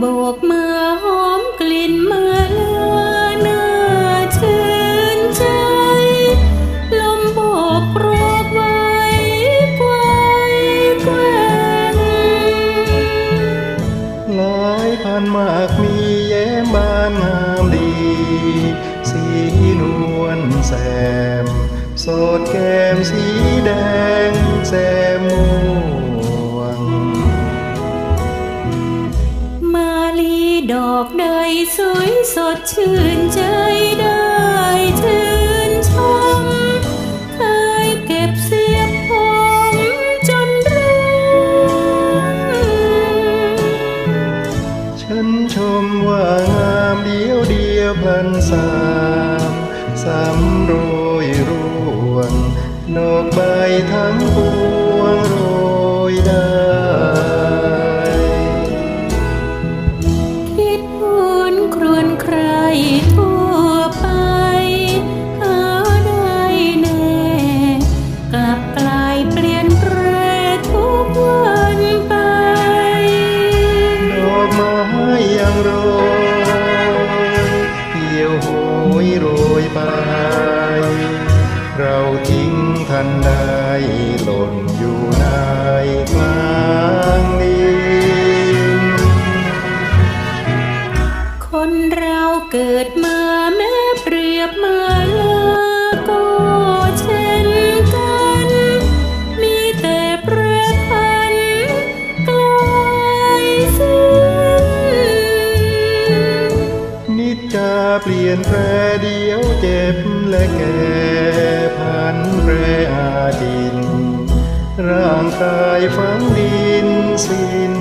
โบกมือหอมกลิ่นมือเลือน่าชื่นใจ ลมโบกโรกไว้ไกวแกว่งหลายผ่านมากมี ดอกใดสวยสดชื่นใจได้ชื่นชมเคยเก็บเสียบผมจนร่วงฉันชมว่างามเดียวเดียวพลันสามสำโรยร่วงดอกใบทั้ง โรยเหี่ยวโหยโรยไป เราทิ้งทันใดหล่นอยู่ในกลาง เปลี่ยนแปรเดียวเจ็บและแก่พันแปรอาดิน ร่างกายฝังดินสิ้น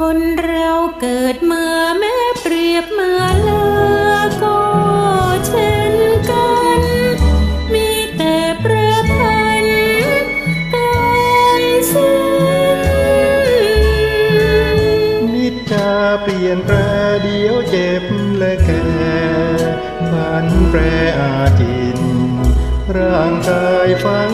คนเราเกิดมาแม้เปรียบมาลาก็เช่นกัน มีแต่ปรพันกลายสิ้นนิจจาเปลี่ยนแปรเดียวเจ็บและแก่ฝันแปรอาจิน ร่างกายฝัง